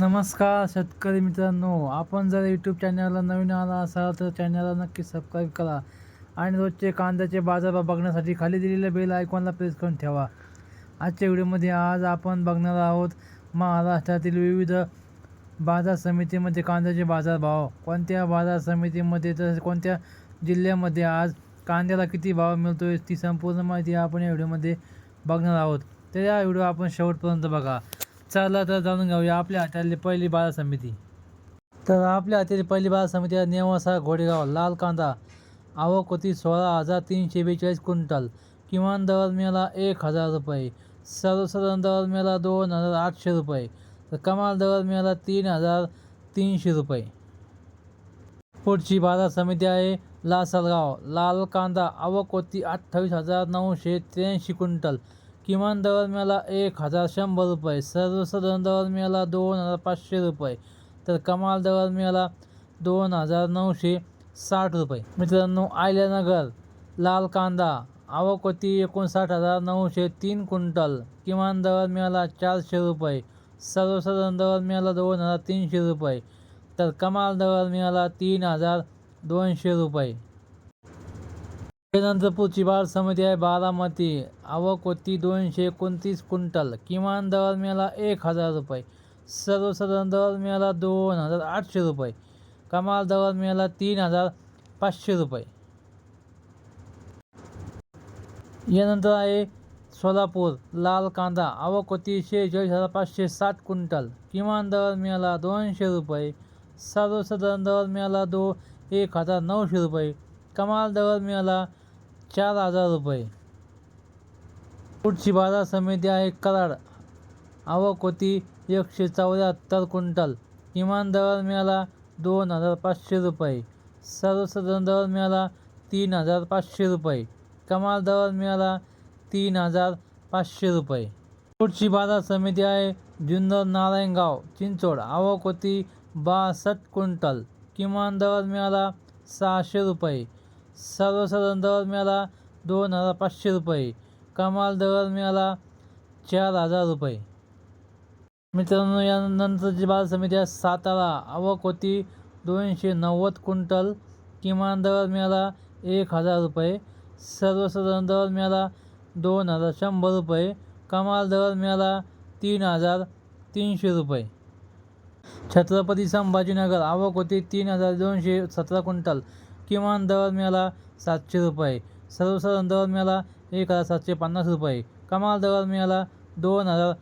नमस्कार शेतकरी मित्रांनो आपण जर यूट्यूब चॅनलला नवीन आला असाल तर चॅनलला नक्की सबस्क्राईब करा आणि रोजचे कांद्याचे बाजारभाव बघण्यासाठी खाली दिलेल्या बेल आयकॉनला प्रेस करून ठेवा. आजच्या व्हिडिओमध्ये आज आपण बघणार आहोत महाराष्ट्रातील विविध बाजार समितीमध्ये कांद्याचे बाजारभाव. कोणत्या बाजार समितीमध्ये तसेच कोणत्या जिल्ह्यामध्ये आज कांद्याला किती भाव मिळतो आहे ती संपूर्ण माहिती आपण या व्हिडिओमध्ये बघणार आहोत. तर या व्हिडिओ आपण शेवटपर्यंत बघा. चला तर जाणून घेऊया आपल्या हातातली पहिली बाजार समिती तर आपल्या हातातली पहिली बाजार समिती नेवासा घोडेगाव लाल कांदा. आवक होती सोळा हजार तीनशे बेचाळीस क्विंटल. किमान दर मेला एक हजार रुपये. सर्वसाधारण दर मेला दोन हजार आठशे रुपये. तर कमाल दर मेला तीन हजार तीनशे रुपये. पुढची बाजार समिती आहे लासलगाव लाल कांदा. आवक होती अठ्ठावीस हजार नऊशे त्र्याऐंशी क्विंटल. किमान दर एक हजार शंभर रुपये सर्वसाधारण दर मिळाला दोन हजार पाचशे रुपये तर कमाल दर मिळाला दोन हजार नऊशे साठ रुपये. मित्रांनो आयल्यानगर लाल कांदा आवक होती एकोणसाठ हजार नऊशे तीन क्विंटल. किमान दर मिळाला चारशे रुपये सर्वसाधारण दर मिळाला दोन हजार तीनशे रुपये तर कमाल दर मिळाला तीन हजार दोनशे रुपये. त्यानंतर पुढची समिती आहे बारामती. आवक होती दोनशे एकोणतीस क्विंटल. किमान दर मिळाला एक हजार रुपये. सर्वसाधारण दर मिळाला दोन हजार आठशे रुपये. कमाल दर मिळाला तीन हजार पाचशे रुपये. यानंतर आहे सोलापूर लाल कांदा. आवक होती शेहेचाळीस हजार पाचशे सात क्विंटल. किमान दर मिळाला दोनशे रुपये. सर्वसाधारण दर मिळाला दो एक हजार नऊशे रुपये. कमाल दर मिळाला चार हजार रुपये. पुढची बाजार समिती आहे कराड. आवक होती एकशे चौऱ्याहत्तर क्विंटल. किमान दर मिळाला दोन हजार पाचशे रुपये. सर्वसाधारण दर मिळाला तीन हजार पाचशे रुपये. कमाल दर मिळाला तीन हजार पाचशे रुपये. पुढची बाजार समिती आहे जुन्नर नारायणगाव चिंचोड आवक होती बासष्ट क्विंटल. किमान दर मिळाला सहाशे रुपये. सर्वसाधारण दर मिळाला दोन हजार पाचशे रुपये. कमाल दर मिळाला चार हजार रुपये. मित्रांनो यानंतरची बाजार समिती आहे सातारा. आवक होती दोनशे नव्वद क्विंटल. किमान दर मिळाला एक हजार रुपये. सर्वसाधारण दर मिळाला दोन हजार शंभर रुपये. कमाल दर मिळाला तीन हजार तीनशे रुपये. छत्रपती संभाजीनगर. आवक होती तीन हजार दोनशे सतरा क्विंटल. किमान दर मिळाला सातशे रुपये. सर्वसाधारण दर मिळाला एक हजार सातशे पन्नास रुपये. कमाल दर मिळाला दोन हजार